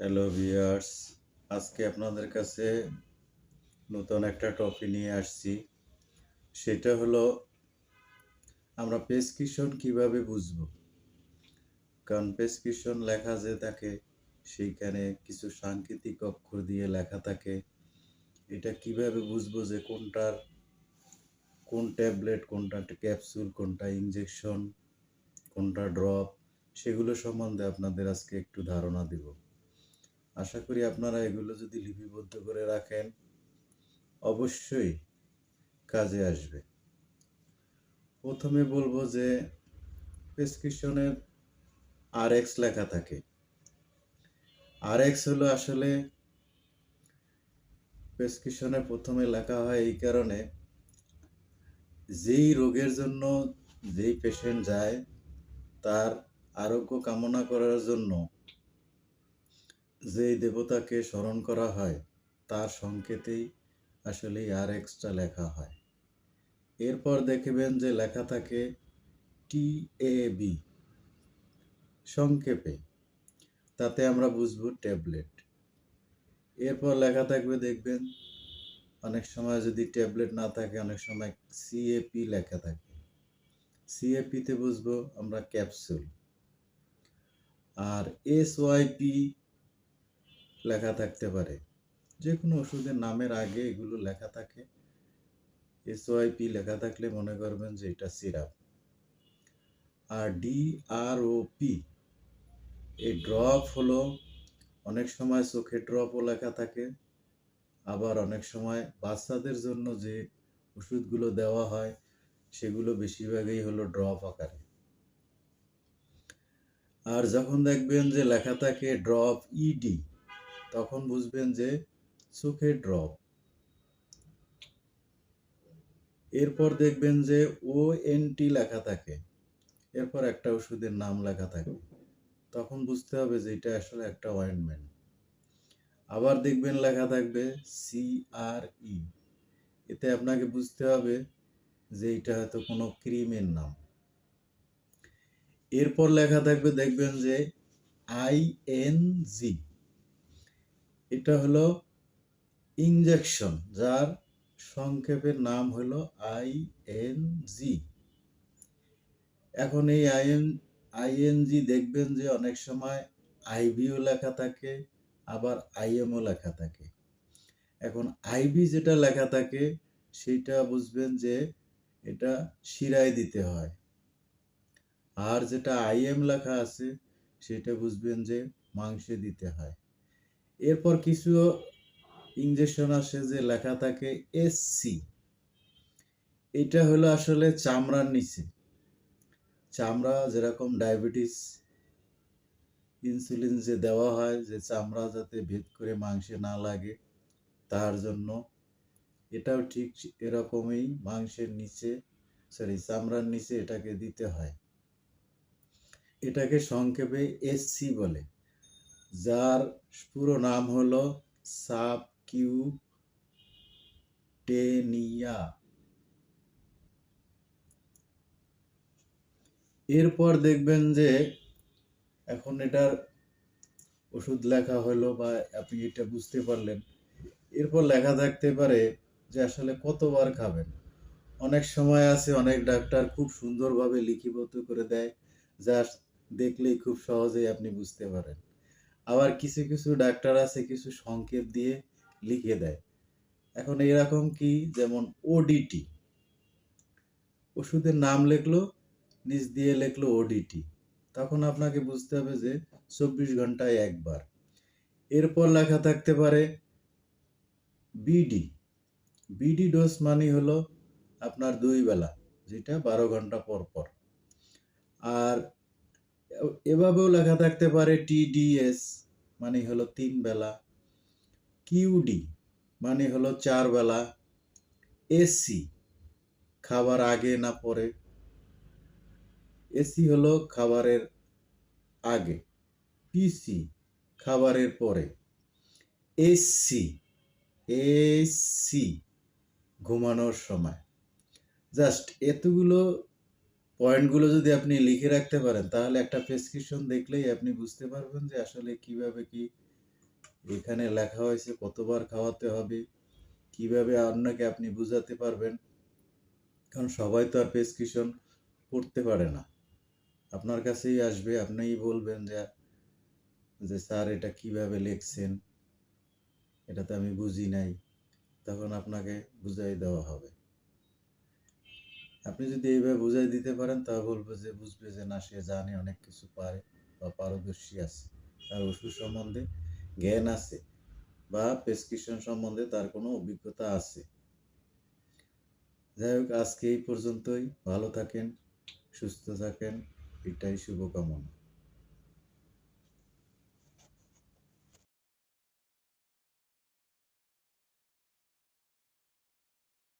Hello viewers, আজকে আপনাদের কাছে নতুন একটা টপিক নিয়ে আসছি। সেটা হলো, আমরা প্রেসক্রিপশন কীভাবে বুঝব? কারণ প্রেসক্রিপশন লেখা যে থাকে, সেইখানে কিছু সাংকেতিক অক্ষর দিয়ে লেখা থাকে। এটা কীভাবে বুঝব যে কোনটার, কোন ট্যাবলেট, কোনটা ক্যাপসুল কোনটা ইনজেকশন কোনটা ড্রপ সেগুলো সম্বন্ধে আপনাদের আজকে একটু ধারণা দিব। আশা করি আপনারা এগুলো যদি লিপিবদ্ধ করে রাখেন, অবশ্যই কাজে আসবে। প্রথমে বলব যে প্রেসক্রিপশনের আর এক্স লেখা থাকে। আর এক্স হলো আসলে প্রেসক্রিপশনে প্রথমে লেখা হয় এই কারণে, যেই রোগের জন্য যেই পেশেন্ট যায়, তার আরোগ্য কামনা করার জন্য যেই দেবতাকে স্মরণ করা হয়, তার সংকেতেই আসলে আর এক্সটা লেখা হয়। এরপর দেখবেন যে লেখা থাকে টি এ বি সংক্ষেপে। তাতে আমরা বুঝব ট্যাবলেট। এরপর লেখা থাকবে দেখবেন, অনেক সময় যদি ট্যাবলেট না থাকে, অনেক সময় সিএপি লেখা থাকে। সিএপিতে বুঝব আমরা ক্যাপসুল। আর এস ওয়াইপি লেখা থাকতে পারে। যে কোনো ওষুধের নামের আগে এগুলো লেখা থাকে। এস ওয়াইপি লেখা থাকলে মনে করবেন যে এটা সিরাপ। আর ডি আর এই ড্রপ হলো, অনেক সময় চোখে ড্রপও লেখা থাকে। আবার অনেক সময় বাচ্চাদের জন্য যে ওষুধগুলো দেওয়া হয়, সেগুলো বেশিরভাগই হলো ড্রপ আকারে। আর যখন দেখবেন যে লেখা থাকে ড্রপ ইডি তখন বুঝবেন যে চোখের ড্রপ এরপর দেখবেন যে ও এন টি লেখা থাকে। এরপর একটা ওষুধের নাম লেখা থাকে। তখন বুঝতে হবে যে এটা আসলে একটা অয়েন্টমেন্ট আবার দেখবেন লেখা থাকবে সি আর ই এতে আপনাকে বুঝতে হবে যে এটা হয়তো কোনো ক্রিমের নাম। এরপর লেখা থাকবে দেখবেন যে আই এন জি এটা হলো ইঞ্জেকশন যার সংক্ষেপের নাম হলো আই এন জি এখন এই আইএন আইএনজি দেখবেন যে অনেক সময় আইবিও লেখা থাকে, আবার আইএমও লেখা থাকে। এখন আইবি যেটা লেখা থাকে, সেটা বুঝবেন যে এটা শিরায় দিতে হয়। আর যেটা আইএম লেখা আছে, সেটা বুঝবেন যে মাংসে দিতে হয়। এরপর কিছু ইঞ্জেকশন আসে যে লেখা থাকে এসসি এটা হলো আসলে চামড়ার নিচে। চামড়া যেরকম ডায়াবেটিস ইনসুলিন যে দেওয়া হয়, যে চামড়া যাতে ভেদ করে মাংসে না লাগে, তার জন্য এটাও ঠিক এরকমই মাংসের নিচে সরি চামড়ার নিচে এটাকে দিতে হয়। এটাকে সংক্ষেপে এসসি বলে। যার পুরো নাম হল সাব কিউ টেনিয়া এরপর দেখবেন যে এখন এটার ওষুধ লেখা হলো বা আপনি এটা বুঝতে পারলেন। এরপর লেখা থাকতে পারে যে আসলে কতবার খাবেন। অনেক সময় আছে, অনেক ডাক্তার খুব সুন্দরভাবে লিখিবদ্ধ করে দেয়, যা দেখলেই খুব সহজেই আপনি বুঝতে পারেন। আবার কিছু কিছু ডাক্তার আছে কিছু সংকেত দিয়ে লিখে দেয়। এখন এরকম কি? যেমন ওডিটি ওষুধের নাম লিখলো, নিচ দিয়ে লিখলো ওডিটি তখন আপনাকে বুঝতে হবে যে চব্বিশ ঘন্টায় একবার। এরপর লেখা থাকতে পারে বিডি বিডি ডোজ মানে হলো আপনার দুই বেলা, যেটা বারো ঘণ্টা পর পর। আর এভাবেও লেখা থাকতে পারে টিডিএস মানে হলো তিন বেলা। কিউডি মানে হলো চার বেলা। এসি, খাবার আগে না পরে। এসি হলো খাবারের আগে। পিসি, খাবারের পরে। এসি এসি, ঘুমানোর সময়। জাস্ট এতগুলো পয়েন্টগুলো যদি আপনি লিখে রাখতে পারেন, তাহলে একটা প্রেসক্রিপশন দেখলেই আপনি বুঝতে পারবেন যে আসলে কীভাবে কি এখানে লেখা হয়েছে, কতবার খাওয়াতে হবে, কীভাবে অন্যকে আপনি বুঝাতে পারবেন। কারণ সবাই তো আর প্রেসক্রিপশন পড়তে পারে না। আপনার কাছেই আসবে, আপনিই বলবেন যে যে স্যার এটা কীভাবে লিখছেন, এটা তো আমি বুঝি নাই। তখন আপনাকে বুঝাই দেওয়া হবে। আপনি যদি এইভাবে বুঝাই দিতে পারেন তা বলব যে বুঝবে যে না, সে জানে, অনেক কিছু পারে বা পারদর্শী আছে। তার ওষুধ সম্বন্ধে জ্ঞান আছে বা প্রেসক্রিপশন সম্বন্ধে তার কোনো অভিজ্ঞতা আছে। যাই হোক, আজকে এই পর্যন্তই। ভালো থাকেন, সুস্থ থাকেন। এটাই শুভকামনা।